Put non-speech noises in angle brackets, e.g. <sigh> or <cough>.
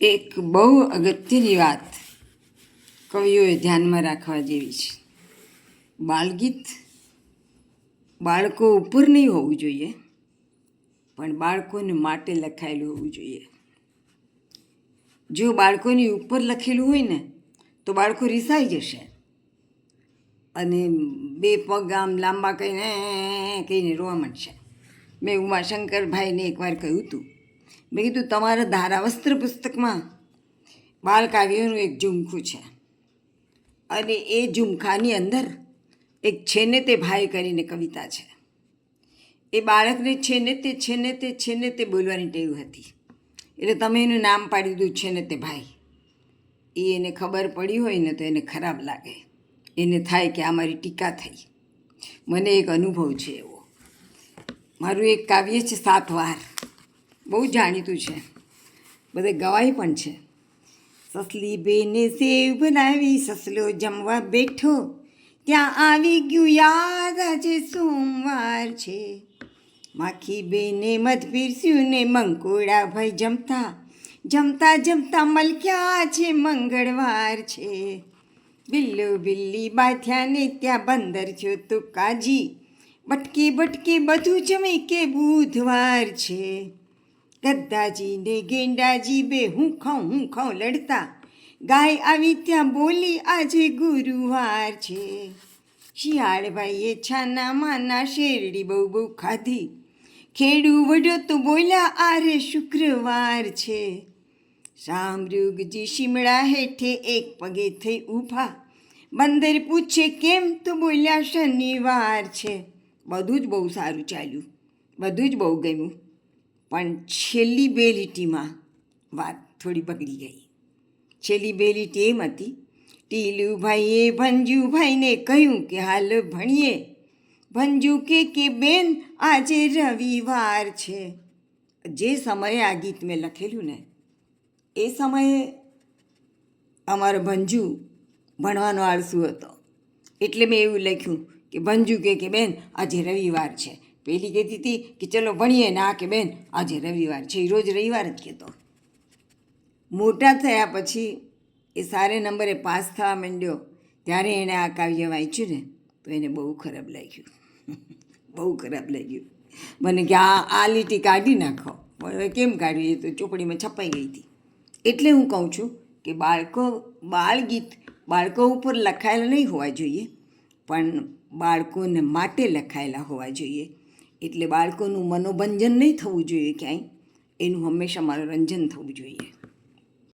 એક બહુ અગત્યની વાત કવિઓએ ધ્યાનમાં રાખવા જેવી છે. બાળગીત બાળકો ઉપર નહીં હોવું જોઈએ, પણ બાળકોને માટે લખાયેલું હોવું જોઈએ. જો બાળકોની ઉપર લખેલું હોય ને, તો બાળકો રિસાઈ જશે. અને બે પગ આમ લાંબા કહીને કહીને રોવા માંડશે. મેં ઉમાશંકરભાઈને એકવાર કહ્યું હતું મેં કીધું, તમારા ધારાવસ્ત્ર પુસ્તકમાં બાળકાવ્યોનું એક ઝુમખું છે. અને એ ઝુમખાની અંદર એક છેને તે ભાઈ કરીને કવિતા છે. એ બાળકને છેને તે છેને તે છેને તે બોલવાની ટેવ હતી. એટલે તમે એનું નામ પાડી દીધું, છે ને તે ભાઈ. એ એને ખબર પડી હોય ને તો એને ખરાબ લાગે. એને થાય કે આ મારી ટીકા થઈ. મને એક અનુભવ છે એવો. મારું એક કાવ્ય છે, સાત વાર. બહુ જાણીતું છે. બધે ગવાય પણ છે. સસલી બેને સેવ બનાવી, સસલો જમવા બેઠો. ત્યાં આવી ગયું યાદ આજે સોમવાર છે. માખી બેને મધ પીરસ્યું ને મંકોડાભાઈ જમતા. જમતા જમતા મલક્યા છે મંગળવાર છે. બિલ્લો બિલ્લી બાથ્યા ને ત્યાં બંદર થયો તો કાજી બટકે બટકે બધું જમે કે બુધવાર છે. ગદ્દાજી ને ગેંડાજી બે હું ખાઉં હું ખાઉં લડતા. ગાય આવી ત્યાં બોલી, આજે ગુરુવાર છે. શિયાળભાઈએ છાના માના શેરડી બહુ બહુ ખાધી. ખેડૂ વડો તો બોલ્યા, આરે શુક્રવાર છે. શામૃગજી શિમળા હેઠે એક પગે થઈ ઊભા. બંદર પૂછે, કેમ? તો બોલ્યા, શનિવાર છે. બધું જ બહુ સારું ચાલ્યું. બધું જ બહુ ગમ્યું. પણ છેલ્લી બે લીટીમાં વાત થોડી બગડી ગઈ. છેલ્લી બે લીટી એમ હતી. ટીલુભાઈએ ભંજુભાઈને કહ્યું કે, હાલ ભણીએ. ભંજુ કે કે બેન, આજે રવિવાર છે. જે સમયે આ ગીત મેં લખેલું ને, એ સમયે અમારો ભંજુ ભણવાનો આળસુ હતો. એટલે મેં એવું લખ્યું કે, ભંજુ કે કે બેન, આજે રવિવાર છે. પેલી કહેતી હતી કે ચલો ભણીએ ના કે બેન, આજે રવિવાર છે એ રોજ રવિવાર જ કહેતો. મોટા થયા પછી એ સારે નંબરે પાસ થવા માંડ્યો. ત્યારે એણે આ કાવ્ય વાંચ્યું ને, તો એને બહુ ખરાબ લાગ્યું. <laughs> બહુ ખરાબ લાગ્યું. મને કે આ આ લીટી કાઢી નાખો. હવે કેમ કાઢવી? એ તો ચોપડીમાં છપાઈ ગઈ હતી. એટલે હું કહું છું કે બાળકો, બાળગીત બાળકો ઉપર લખાયેલા નહીં હોવા જોઈએ, પણ બાળકોને માટે લખાયેલા હોવા જોઈએ. એટલે બાળકોનું મનોરંજન નહીં થવું જોઈએ ક્યાંય. એનું હંમેશા મનોરંજન થવું જોઈએ.